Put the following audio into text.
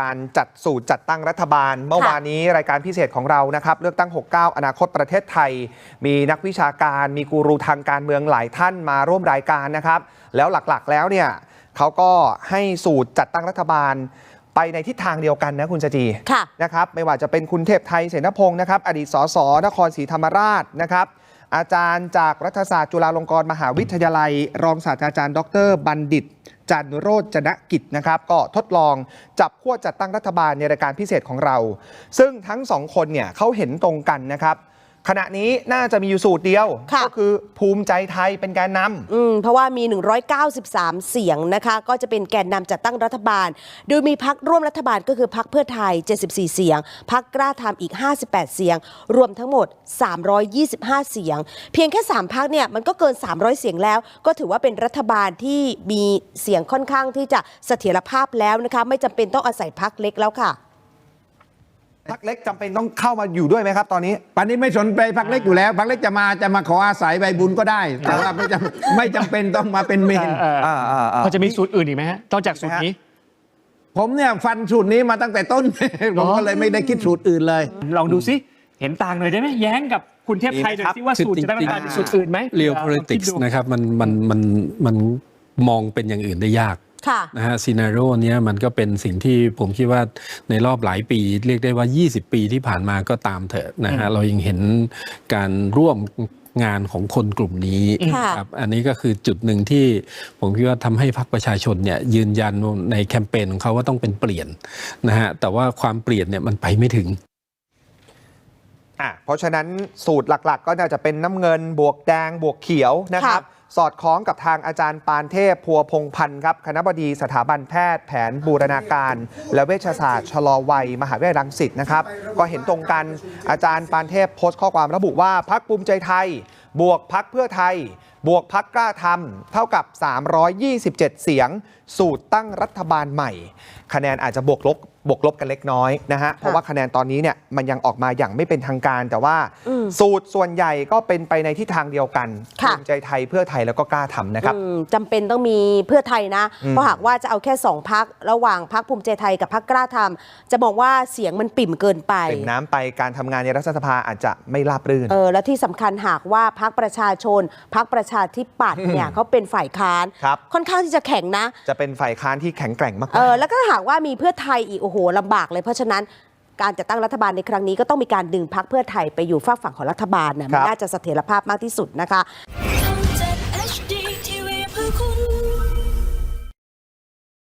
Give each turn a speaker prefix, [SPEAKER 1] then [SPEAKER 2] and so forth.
[SPEAKER 1] การจัดสูตรจัดตั้งรัฐบาล เมื่อวานนี้รายการพิเศษของเรานะครับ เลือกตั้ง 69 อนาคตประเทศไทย มีนักวิชาการมีกูรูทางการเมืองหลายท่านมาร่วมรายการนะครับ แล้วหลักๆ แล้วเนี่ยเขาก็ให้สูตรจัดตั้งรัฐบาลไปในทิศทางเดียวกันนะคุณจจี
[SPEAKER 2] ค่ะ
[SPEAKER 1] นะครับไม่ว่าจะเป็นคุณเทพไทยเสนพงศ์นะครับ อดีตสสนครศรีธรรมราชนะครับ อาจารย์จากรัฐศาสตร์จุฬาลงกรณ์มหาวิทยาลัย รองศาสตราจารย์ ดร บัณฑิตจันโรจนกิจนะครับ ก็ทดลองจับขั้วจัดตั้งรัฐบาลในรายการพิเศษของเรา ซึ่งทั้งสองคนเนี่ยเขาเห็นตรงกันนะครับ ขณะนี้น่าจะมีอยู่สูตรเดียว
[SPEAKER 2] ค่ะ
[SPEAKER 1] ก็คือภูมิใจไทยเป็นแกนนำ
[SPEAKER 2] อืมเพราะว่ามี 193 เสียงนะคะ ก็จะเป็นแกนนำจัดตั้งรัฐบาล โดยมีพักร่วมรัฐบาลก็คือพักเพื่อไทย 74 เสียง พักกล้าทำอีก 58 เสียง รวมทั้งหมด 325 เสียง เพียงแค่ 3 พักเนี่ยมันก็เกิน 300 เสียงแล้ว ก็ถือว่าเป็นรัฐบาลที่มีเสียงค่อนข้างที่จะเสถียรภาพแล้วนะคะ ไม่จำเป็นต้องอาศัยพักเล็กแล้วค่ะ
[SPEAKER 1] พักเล็กจำเป็นต้องเข้ามาอยู่ด้วยไหมครับ ตอนนี้
[SPEAKER 3] ปันนี้ไม่สนใจพักเล็กอยู่แล้วพักเล็กจะมาจะมาขออาศัยใบบุญก็ได้ แต่ว่าไม่จำไม่จำเป็นต้องมาเป็นเมน
[SPEAKER 4] เออ
[SPEAKER 1] อ่าอ่าอ่า
[SPEAKER 4] พอจะมีสูตรอื่นอีกไหมฮะนอกจากสูตรนี้
[SPEAKER 3] ผมเนี่ยฟันสูตรนี้มาตั้งแต่ต้น ผมก็เลยไม่ได้คิดสูตรอื่นเลย
[SPEAKER 4] ลองดูซิ เห็นต่างหน่อยได้ไหมแย้งกับคุณเทพไทยหน่อยสิว่าสูตรจะตั้งรัฐบาลมีสูตรอื่นไหม
[SPEAKER 5] เรียล
[SPEAKER 4] อ่า
[SPEAKER 5] politics
[SPEAKER 4] ลองคิดดู
[SPEAKER 5] นะครับมันมันมันมันมองเป็นอย่างอื่นได้ยาก
[SPEAKER 2] ค่ะ
[SPEAKER 5] นะฮะซีนารีโอเนี้ยมันก็เป็นสิ่งที่ผมคิดว่าในรอบหลายปี เรียกได้ว่า 20 ปีที่ผ่านมาก็ตามเถอะนะฮะเรายังเห็นการร่วมงานของคนกลุ่มนี้
[SPEAKER 2] ค่ะ
[SPEAKER 5] ครับอันนี้ก็คือจุดหนึ่งที่ผมคิดว่าทำให้พรรคประชาชนเนี่ยยืนยันในแคมเปญของเขาว่าต้องเป็นเปลี่ยนนะฮะแต่ว่าความเปลี่ยนเนี่ยมันไปไม่ถึง
[SPEAKER 1] อะเพราะฉะนั้นสูตรหลักๆ ก็น่าจะเป็นน้ำเงินบวกแดงบวกเขียวนะครับ
[SPEAKER 2] ค่ะ
[SPEAKER 1] สอดคล้องกับทางอาจารย์ปานเทพพัวพงพันธ์ครับคณะบดีสถาบันแพทย์แผนบูรณาการ และเวชศาสตร์ชะลอวัย มหาวิทยาลัยรังสิตนะครับ ก็เห็นตรงกันอาจารย์ปานเทพโพสต์ข้อความระบุว่าพักภูมิใจไทย บวกพักเพื่อไทย บวกพักกล้าทำเท่ากับ 327 เสียง สูตรตั้งรัฐบาลใหม่ คะแนนอาจจะบวกลบบวกลบกันเล็กน้อยนะฮะ เพราะว่าคะแนนตอนนี้เนี่ยมันยังออกมาอย่างไม่เป็นทางการ แต่ว่า
[SPEAKER 2] อืม
[SPEAKER 1] สูตรส่วนใหญ่ก็เป็นไปในทิศทางเดียวกัน
[SPEAKER 2] ค่ะ
[SPEAKER 1] ภูมิใจไทยเพื่อไทยแล้วก็กล้าทำนะครับ
[SPEAKER 2] อืมจำเป็นต้องมีเพื่อไทยนะ
[SPEAKER 1] อืม
[SPEAKER 2] เพราะหากว่าจะเอาแค่สองพักระหว่างพักภูมิใจไทยกับพักกล้าทำจะบอกว่าเสียงมันปิ่มเกินไป
[SPEAKER 1] เป็นน้ำไปการทำงานในรัฐสภาอาจจะไม่ราบรื่น
[SPEAKER 2] เออและที่สำคัญหากว่าพักประชาชนพักประชาธิปัตย์เนี่ยเขาเป็นฝ่ายค้าน
[SPEAKER 1] ครับ
[SPEAKER 2] ค่อนข้างที่จะแข็งนะ
[SPEAKER 1] จะเป็นฝ่ายค้านที่แข็งแกร่งมากๆ
[SPEAKER 2] เออแล้วก็หากว่ามีเพื่อไทยอีกโอ้โหลำบากเลยเพราะฉะนั้นการจะตั้งรัฐบาลในครั้งนี้ก็ต้องมีการดึงพักเพื่อไทยไปอยู่ฝากฝั่งของรัฐบาลนะมันน่าจะเสถียรภาพมากที่สุดนะคะ